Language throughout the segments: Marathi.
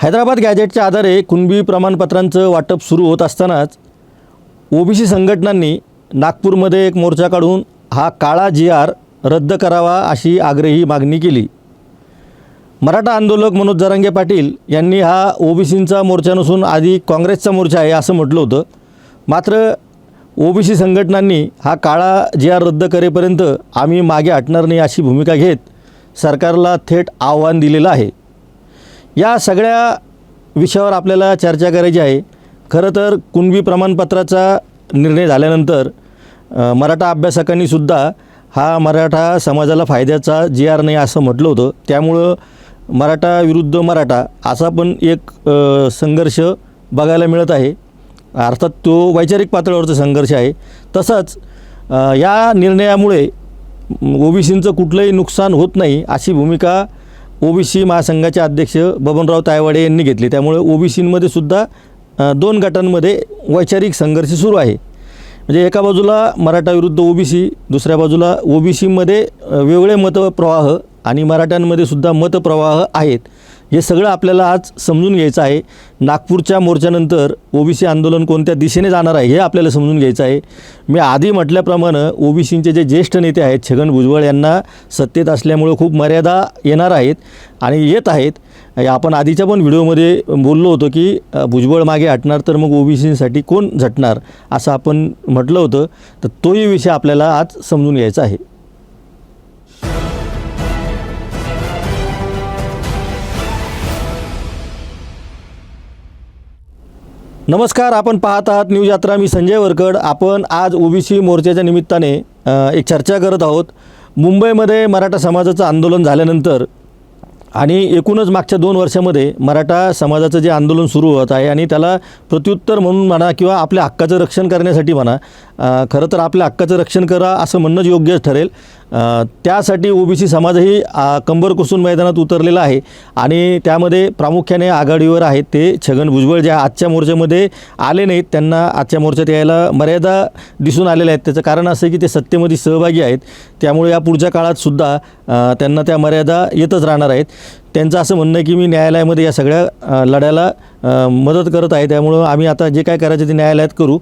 हैदराबाद गॅजेटच्या आधारे कुणबी प्रमाणपत्रांचं वाटप सुरू होत असतानाच ओबीसी संघटनांनी नागपूरमध्ये एक मोर्चा काढून हा काळा जी आर रद्द करावा अशी आग्रही मागणी केली. मराठा आंदोलक मनोज जरांगे पाटील यांनी हा ओबीसींचा मोर्चा नसून आधी काँग्रेसचा मोर्चा आहे असं म्हटलं होतं. मात्र ओबीसी संघटनांनी हा काळा जी आर रद्द करेपर्यंत आम्ही मागे हटणार नाही अशी भूमिका घेत सरकारला थेट आव्हान दिलेलं आहे. या सगळ्या विषयावर आपल्याला चर्चा करायची आहे. खरं तर कुणबी प्रमाणपत्राचा निर्णय झाल्यानंतर मराठा अभ्यासकांनी सुद्धा हा मराठा समाजाला फायद्याचा जी आर नाही असं म्हटलं होतं. त्यामुळं मराठा विरुद्ध मराठा असा पण एक संघर्ष बघायला मिळत आहे. अर्थात तो वैचारिक पातळीवरचा संघर्ष आहे. तसंच या निर्णयामुळे ओबीसींचं कुठलंही नुकसान होत नाही अशी भूमिका ओबीसी महासंघाचे अध्यक्ष बबनराव तायवाडे यांनी घेतली. त्यामुळे ओबीसींमध्ये सुद्धा दोन गटांमध्ये वैचारिक संघर्ष सुरू आहे. म्हणजे एका बाजूला मराठा विरुद्ध ओबीसी दुसऱ्या बाजूला ओबीसीमध्ये वेगळे मतप्रवाह आणि मराठ्यांमध्ये सुद्धा मतप्रवाह आहेत. हे सगळं आपल्याला आज समजून घ्यायचं आहे. नागपूरच्या मोर्चानंतर ओबीसी आंदोलन कोणत्या दिशेने जाणार आहे हे आपल्याला समजून घ्यायचं आहे. मी आधी म्हटल्याप्रमाणे ओबीसींचे जे ज्येष्ठ नेते आहेत छगन भुजबळ यांना सत्तेत असल्यामुळं खूप मर्यादा येणार आहेत आणि येत आहेत. आपण आधीच्या पण व्हिडिओमध्ये बोललो होतो की भुजबळ मागे हटणार तर मग ओबीसीसाठी कोण झटणार असं आपण म्हटलं होतं. तर तोही विषय आपल्याला आज समजून घ्यायचा आहे. नमस्कार आपण पाहत आहात न्यूज यात्रा. मी संजय वरकड. आपण आज ओबीसी मोर्चाच्या निमित्ताने एक चर्चा करत आहोत. मुंबईमध्ये मराठा समाजाचं आंदोलन झाल्यानंतर आणि एकूणच मागच्या दोन वर्षामध्ये मराठा समाजाचं जे आंदोलन सुरू होत आहे आणि त्याला प्रत्युत्तर म्हणून म्हणा किंवा आपल्या हक्काचं रक्षण करण्यासाठी म्हणा खरं तर आपल्या हक्काचं रक्षण करा असं म्हणणंच योग्य ठरेल. त्यासाठी ओबीसी समाजही कंबर कुसून मैदानात उतरलेला आहे. आणि त्यामध्ये प्रामुख्याने आघाडीवर आहेत ते छगन भुजबळ ज्या आजच्या मोर्चामध्ये आले नाहीत. त्यांना आजच्या मोर्चात यायला मर्यादा दिसून आलेल्या आहेत. त्याचं कारण असं की ते सत्तेमध्ये सहभागी आहेत. त्यामुळे या पुढच्या काळातसुद्धा त्यांना त्या मर्यादा येतच राहणार आहेत. त्यांचं असं म्हणणं आहे की मी न्यायालयामध्ये या सगळ्या लढ्याला मदत करत आहे. त्यामुळं आम्ही आता जे काय करायचं ते न्यायालयात करू.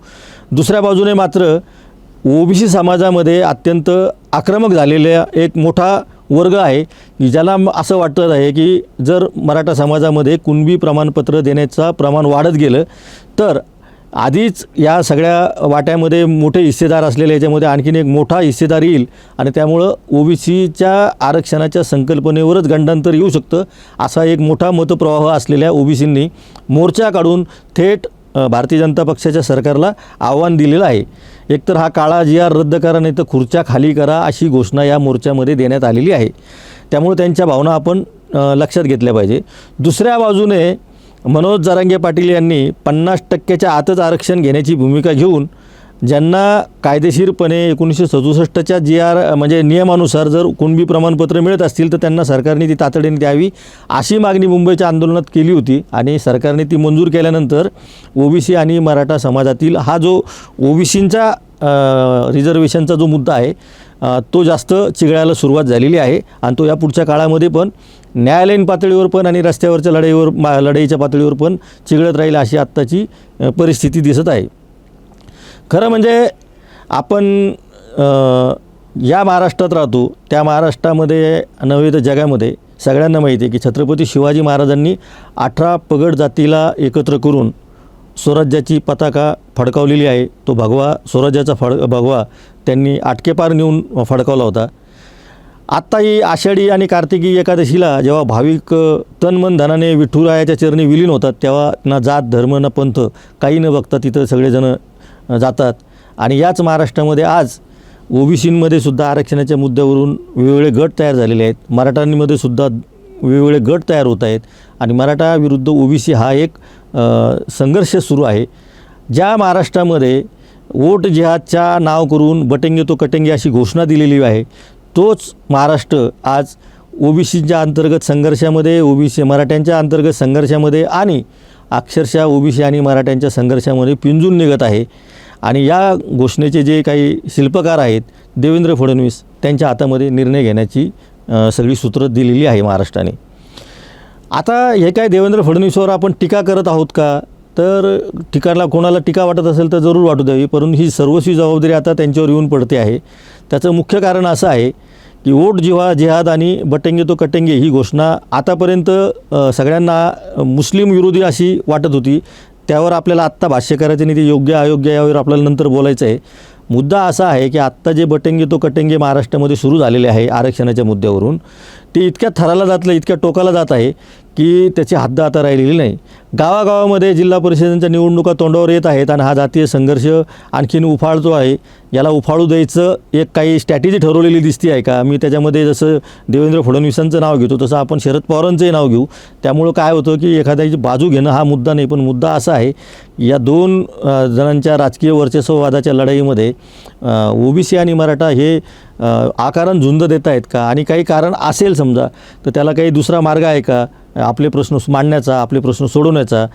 दुसऱ्या बाजूने मात्र ओबीसी समाजामध्ये अत्यंत आक्रमक झालेल्या एक मोठा वर्ग आहे की ज्याला असं वाटत आहे की जर मराठा समाजामध्ये कुणबी प्रमाणपत्र देण्याचं प्रमाण वाढत गेलं तर आधीच या सगळ्या वाट्यामध्ये मोठे हिस्सेदार असलेले याच्यामध्ये आणखीन एक मोठा हिस्सेदार येईल आणि त्यामुळं ओबीसीच्या आरक्षणाच्या संकल्पनेवरच गंडांतर येऊ शकतं असा एक मोठा मतप्रवाह असलेल्या ओबीसींनी मोर्चा काढून थेट भारतीय जनता पक्षाच्या सरकारला आव्हान दिलेलं आहे. एकतर हा काळा जी आर रद्द करा नाही तर खुर्च्या खाली करा अशी घोषणा या मोर्चामध्ये देण्यात आलेली आहे. त्यामुळे त्यांच्या भावना आपण लक्षात घेतल्या पाहिजे. दुसऱ्या बाजूने मनोज जारंगे पाटील यांनी पन्नास टक्क्याच्या आतच आरक्षण घेण्याची भूमिका घेऊन ज्यांना कायदेशीरपणे एकोणीसशे सदुसष्टच्या जी आर म्हणजे नियमानुसार जर कुणबी प्रमाणपत्र मिळत असतील तर त्यांना सरकारने ती तातडीने द्यावी अशी मागणी मुंबईच्या आंदोलनात केली होती. आणि सरकारने ती मंजूर केल्यानंतर ओबीसी आणि मराठा समाजातील हा जो ओबीसींचा रिझर्वेशनचा जो मुद्दा आहे तो जास्त चिघळायला सुरुवात झालेली आहे. आणि तो या पुढच्या काळामध्ये पण न्यायालयीन पातळीवर पण आणि रस्त्यावरच्या लढाईवर मा लढाईच्या पातळीवर पण चिघळत राहील अशी आत्ताची परिस्थिती दिसत आहे. खरं म्हणजे आपण या महाराष्ट्रात राहतो त्या महाराष्ट्रामध्ये नव्हे तर जगामध्ये सगळ्यांना माहिती आहे की छत्रपती शिवाजी महाराजांनी अठरा पगड जातीला एकत्र करून स्वराज्याची पताका फडकावलेली आहे. तो भगवा स्वराज्याचा फड भगवा त्यांनी आटकेपार नेऊन फडकावला होता. आत्ता ही आषाढी आणि कार्तिकी एकादशीला जेव्हा भाविक तन मन धनाने विठुरायाच्या चरणी विलीन होतात तेव्हा ना जात धर्म ना पंथ काही न बघता तिथं सगळेजणं जातात. आणि याच महाराष्ट्रामध्ये आज ओबीसींमध्ये सुद्धा आरक्षणाच्या मुद्द्यावरून वेगवेगळे गट तयार झालेले आहेत. मराठ्यांमध्ये सुद्धा वेगवेगळे गट तयार होत आहेत. आणि मराठा विरुद्ध ओबीसी हा एक संघर्ष सुरू आहे. ज्या महाराष्ट्रामध्ये वोट जिहादच्या नाव करून बटेंगे तो कटेंगे अशी घोषणा दिलेली आहे तोच महाराष्ट्र आज ओबीसीच्या अंतर्गत संघर्षामध्ये ओबीसी मराठ्यांच्या अंतर्गत संघर्षामध्ये आणि अक्षरशः ओबीसी आणि मराठ्यांच्या संघर्षामध्ये पिंजून निघत आहे. आणि या घोषणेचे जे काही शिल्पकार आहेत देवेंद्र फडणवीस त्यांच्या हातामध्ये निर्णय घेण्याची सगळी सूत्रं दिलेली आहे महाराष्ट्राने. आता हे काय देवेंद्र फडणवीसवर आपण टीका करत आहोत का? तर टीकाला कोणाला टीका वाटत असेल तर जरूर वाटू द्यावी परंतु ही सर्वस्वी जबाबदारी आता त्यांच्यावर येऊन पडते आहे. त्याचं मुख्य कारण असं आहे की वोट जिव्हा जिहाद आणि बटेंगे तो कटेंगे ही घोषणा आतापर्यंत सगळ्यांना मुस्लिम विरोधी अशी वाटत होती. त्यावर आपल्याला आत्ता भाष्य करायचं नाही ते योग्य अयोग्य यावर आपल्याला नंतर बोलायचं आहे. मुद्दा असा आहे की आत्ता जे बटेंगे तो कटेंगे महाराष्ट्रामध्ये सुरू झालेले आहे आरक्षणाच्या मुद्द्यावरून. ते इतक्या थराला जातलं इतक्या टोकाला जात आहे की त्याची हद्द आता राहिलेली नाही. गावागावामध्ये जिल्हा परिषदांच्या निवडणुका तोंडावर येत आहेत आणि हा जातीय संघर्ष आणखीन उफाळतो आहे याला उफाळू द्यायचं एक काही स्ट्रॅटेजी ठरवलेली दिसती आहे का? मी त्याच्यामध्ये जसं देवेंद्र फडणवीसांचं नाव घेतो तसं आपण शरद पवारांचंही नाव घेऊ. त्यामुळं काय होतं की एखाद्याची बाजू घेणं हा मुद्दा नाही पण मुद्दा असा आहे या दोन जणांच्या राजकीय वर्चस्ववादाच्या लढाईमध्ये ओबीसी आणि मराठा हे आकारण झुंज देत आहेत का? आणि काही कारण असेल समजा तर त्याला काही दुसरा मार्ग आहे का? आपले प्रश्न मांडण्याचा आपले प्रश्न सोडवण्याचा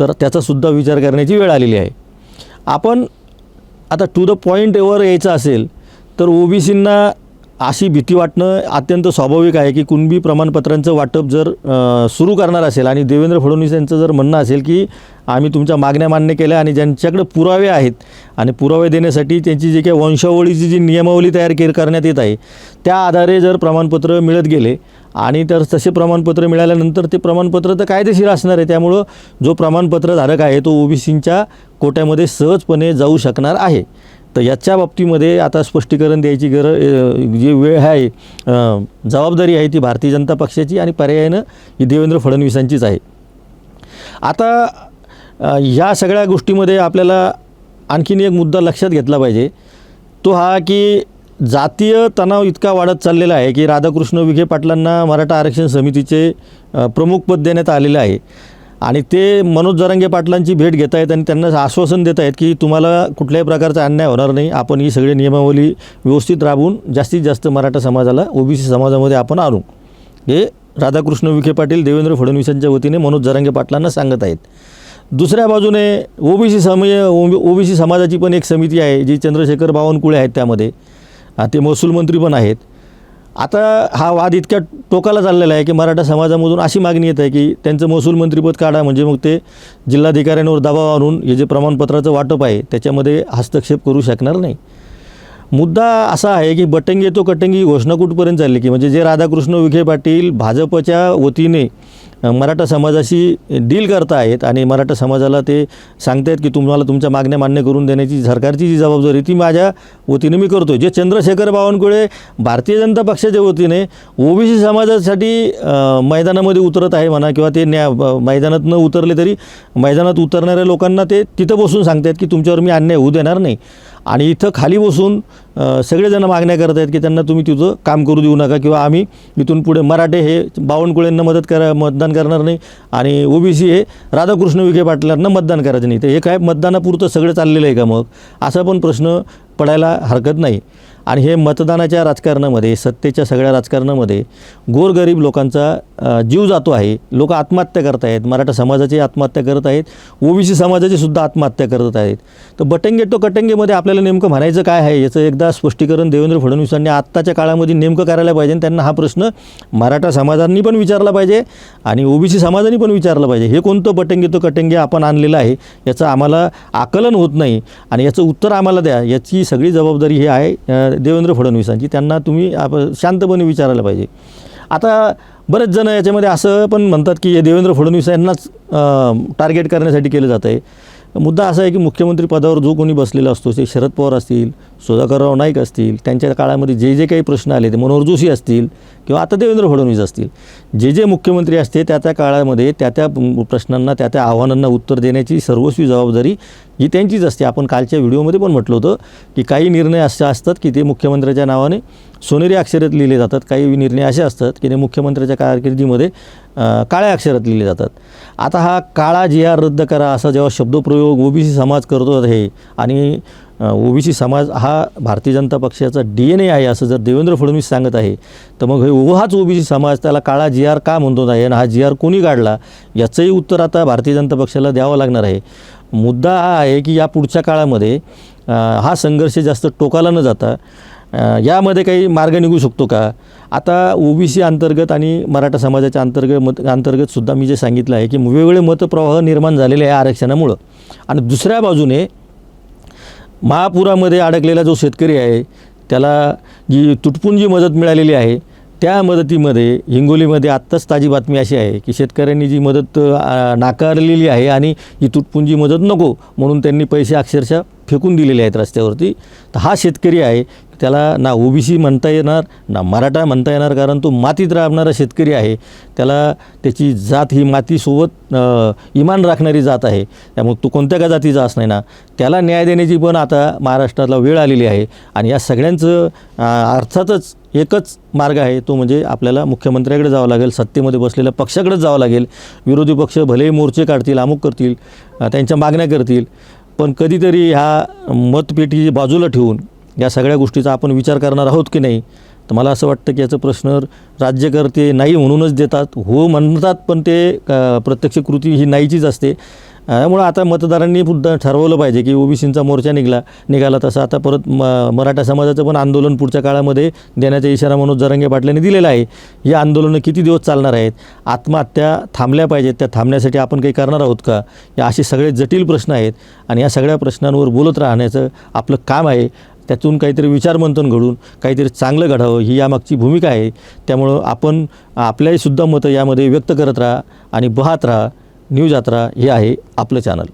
तर त्याचासुद्धा विचार करण्याची वेळ आलेली आहे. आपण आता टू द पॉईंटवर यायचं असेल तर ओबीसींना अशी भीती वाटणं अत्यंत स्वाभाविक आहे की कुणबी प्रमाणपत्रांचं वाटप जर सुरू करणार असेल आणि देवेंद्र फडणवीस यांचं जर म्हणणं असेल की आम्ही तुमच्या मागण्या मान्य केल्या आणि ज्यांच्याकडे पुरावे आहेत आणि पुरावे देण्यासाठी त्यांची जी काही वंशावळीची जी नियमावली तयार के करण्यात येत आहे त्या आधारे जर प्रमाणपत्र मिळत गेले आणि तर तसे प्रमाणपत्र मिळाल्यानंतर ते प्रमाणपत्र तर कायदेशीर असणार आहे. त्यामुळं जो प्रमाणपत्रधारक आहे तो ओबीसींच्या कोट्यामध्ये सहजपणे जाऊ शकणार आहे. तर याच्या बाबतीमध्ये आता स्पष्टीकरण द्यायची गरज जी वेळ आहे जबाबदारी आहे ती भारतीय जनता पक्षाची आणि पर्यायानं ही देवेंद्र फडणवीसांचीच आहे. आता या ह्या सगळ्या गोष्टीमध्ये आपल्याला आणखीन एक मुद्दा लक्षात घेतला पाहिजे. तो हा की जातीय तणाव इतका वाढत चाललेला आहे की राधाकृष्ण विखे पाटलांना मराठा आरक्षण समितीचे प्रमुख पद देण्यात आलेलं आहे. आणि ते मनोज जरांगे पाटलांची भेट घेत आहेत आणि त्यांना आश्वासन देत आहेत की तुम्हाला कुठल्याही प्रकारचा अन्याय होणार नाही. आपण ही सगळी नियमावली व्यवस्थित राबवून जास्तीत जास्त मराठा समाजाला ओबीसी समाजामध्ये आपण आणू. हे राधाकृष्ण विखे पाटील देवेंद्र फडणवीसांच्या वतीने मनोज जरांगे पाटलांना सांगत आहेत. दुसऱ्या बाजूने ओबीसी समय ओबीसी समाजाची पण एक समिती आहे जी चंद्रशेखर बावनकुळे आहेत त्यामध्ये. ते महसूल मंत्री पण आहेत. आता हा वाद इतक्या टोकाला चाललेला आहे की मराठा समाजामधून अशी मागणी येत आहे की त्यांचं महसूल मंत्रीपद काढा म्हणजे मग ते जिल्हाधिकाऱ्यांवर दबाव आणून हे जे प्रमाणपत्राचं वाटप आहे त्याच्यामध्ये हस्तक्षेप करू शकणार नाही. मुद्दा असा आहे की बटंगी तो कटंगी घोषणा कुठपर्यंत चालली की म्हणजे जे राधाकृष्ण विखे पाटील भाजपच्या वतीने मराठा समाजाशी डील करता आहेत आणि मराठा समाजाला ते सांगतायत की तुम्हाला तुमच्या मागण्या मान्य करून देण्याची सरकारची जी जबाबदारी ती माझ्या वतीने मी करतो जे चंद्रशेखर बावनकुळे भारतीय जनता पक्षाच्या वतीने ओबीसी समाजासाठी मैदानामध्ये उतरत आहे म्हणा किंवा ते न्या मैदानात न उतरले तरी मैदानात उतरणाऱ्या लोकांना ते तिथं बसून सांगतायत की तुमच्यावर मी अन्याय होऊ देणार नाही. आणि इथं खाली बसून सगळेजण मागण्या करत आहेत की त्यांना तुम्ही तिथं काम करू देऊ नका किंवा आम्ही इथून पुढे मराठे हे बावनकुळेंना मदत करा मतदान करणार नाही. आणि ओबीसी हे राधाकृष्ण विखे पाटलांना मतदान करायचं नाही. तर हे काय मतदानापुरतं सगळं चाललेलं आहे का मग? असा पण प्रश्न पडायला हरकत नाही. आणि हे मतदानाच्या राजकारणामध्ये सत्तेच्या सगळ्या राजकारणामध्ये गोरगरीब लोकांचा जीव जातो आहे. लोक आत्महत्या करत आहेत. मराठा समाजाची आत्महत्या करत आहेत. ओबीसी समाजाची सुद्धा आत्महत्या करत आहेत. तर बटंगे तो कटंगेमध्ये आपल्याला नेमकं म्हणायचं काय आहे याचं एकदा स्पष्टीकरण देवेंद्र फडणवीसांनी आत्ताच्या काळामध्ये नेमकं करायला पाहिजे आणि त्यांना हा प्रश्न मराठा समाजांनी पण विचारला पाहिजे आणि ओबीसी समाजाने पण विचारलं पाहिजे. हे कोणतं बटंगे तो कटंगे आपण आणलेलं आहे याचं आम्हाला आकलन होत नाही आणि याचं उत्तर आम्हाला द्या. याची सगळी जबाबदारी ही आहे देवेंद्र फडणवीसांची त्यांना तुम्ही आप शांतपणे विचारायला पाहिजे. आता बरेच जण याच्यामध्ये असं पण म्हणतात की हे देवेंद्र फडणवीस यांनाच टार्गेट करण्यासाठी केलं जातं आहे मुद्दा असा आहे की मुख्यमंत्री पदावर जो कोणी बसलेला असतो ते शरद पवार असतील सुधाकरराव नाईक असतील त्यांच्या काळामध्ये जे जे काही प्रश्न आले ते मनोहर जोशी असतील किंवा आता देवेंद्र फडणवीस असतील. जे जे मुख्यमंत्री असते त्या त्या काळामध्ये त्या त्या प्रश्नांना त्या त्या आव्हानांना उत्तर देण्याची सर्वस्वी जबाबदारी ही त्यांचीच असते. आपण कालच्या व्हिडिओमध्ये पण म्हटलं होतं की काही निर्णय असे असतात की ते मुख्यमंत्र्याच्या नावाने सोनेरी अक्षरात लिहिले जातात. काही निर्णय असे असतात की ते मुख्यमंत्र्याच्या कारकिर्दीमध्ये काळ्या अक्षरात लिहिले जातात. आता हा काळा जी आर रद्द करा असा जेव्हा शब्दप्रयोग ओबीसी समाज करतो आहे आणि ओबीसी समाज हा भारतीय जनता पक्षाचा डी एन ए आहे असं जर देवेंद्र फडणवीस सांगत आहे तर मग हे हाच ओबीसी समाज त्याला काळा जी आर का म्हणतो आहे आणि हा जी आर कोणी काढला याचंही उत्तर आता भारतीय जनता पक्षाला द्यावं लागणार आहे. मुद्दा हा आहे की या पुढच्या काळामध्ये हा संघर्ष जास्त टोकाला न जाता यामध्ये काही मार्ग निघू शकतो का? आता ओबीसी अंतर्गत आणि मराठा समाजाच्या अंतर्गत मत अंतर्गतसुद्धा मी जे सांगितलं आहे की वेगवेगळे मतप्रवाह निर्माण झालेले आहे आरक्षणामुळं. आणि दुसऱ्या बाजूने महापुरामध्ये अडकलेला जो शेतकरी आहे त्याला जी तुटपुंजी मदत मिळालेली आहे त्या मदतीमध्ये हिंगोलीमध्ये आत्ताच ताजी बातमी अशी आहे की शेतकऱ्यांनी जी मदत नाकारलेली आहे आणि ही तुटपुंजी मदत नको म्हणून त्यांनी पैसे अक्षरशः फेकून दिलेले आहेत रस्त्यावरती. तर हा शेतकरी आहे त्याला ना ओबीसी म्हणता येणार ना मराठा म्हणता येणार कारण तो मातीत राबणारा शेतकरी आहे. त्याला त्याची जात ही मातीसोबत इमान राखणारी जात आहे. त्यामुळे तो कोणत्या का जातीचा असणार ना? त्याला न्याय देण्याची पण आता महाराष्ट्राला वेळ आलेली आहे. आणि या सगळ्यांचं अर्थातच एकच मार्ग आहे तो म्हणजे आपल्याला मुख्यमंत्र्याकडे जावं लागेल सत्तेमध्ये बसलेल्या पक्षाकडेच जावं लागेल. विरोधी पक्ष भलेही मोर्चे काढतील अमुक करतील त्यांच्या मागण्या करतील पण कधीतरी ह्या मतपेटी बाजूला ठेवून या सगळ्या गोष्टीचा आपण विचार करणार आहोत की नाही? तर मला असं वाटतं की याचं प्रश्न राज्यकर्ते नाही म्हणूनच देतात. हो म्हणतात पण ते प्रत्यक्ष कृती ही नाहीचीच असते. त्यामुळं आता मतदारांनी सुद्धा ठरवलं पाहिजे की ओबीसींचा मोर्चा निघाला निघाला तसा आता परत म मराठा समाजाचं पण आंदोलन पुढच्या काळामध्ये देण्याचा इशारा मनोज जरांगे पाटलांनी दिलेला आहे. ही आंदोलनं किती दिवस चालणार आहेत? आत्महत्या थांबल्या पाहिजेत. त्या थांबण्यासाठी आपण काही करणार आहोत का? या असे सगळे जटिल प्रश्न आहेत आणि या सगळ्या प्रश्नांवर बोलत राहण्याचं आपलं काम आहे. त्यातून काहीतरी विचारमंथन घडून काहीतरी चांगलं घडावं ही यामागची भूमिका आहे. त्यामुळं आपण आपल्याही सुद्धा मतं यामध्ये व्यक्त करत राहा आणि बहात राहा. न्यूज यात्रा हे आहे आपलं चॅनल.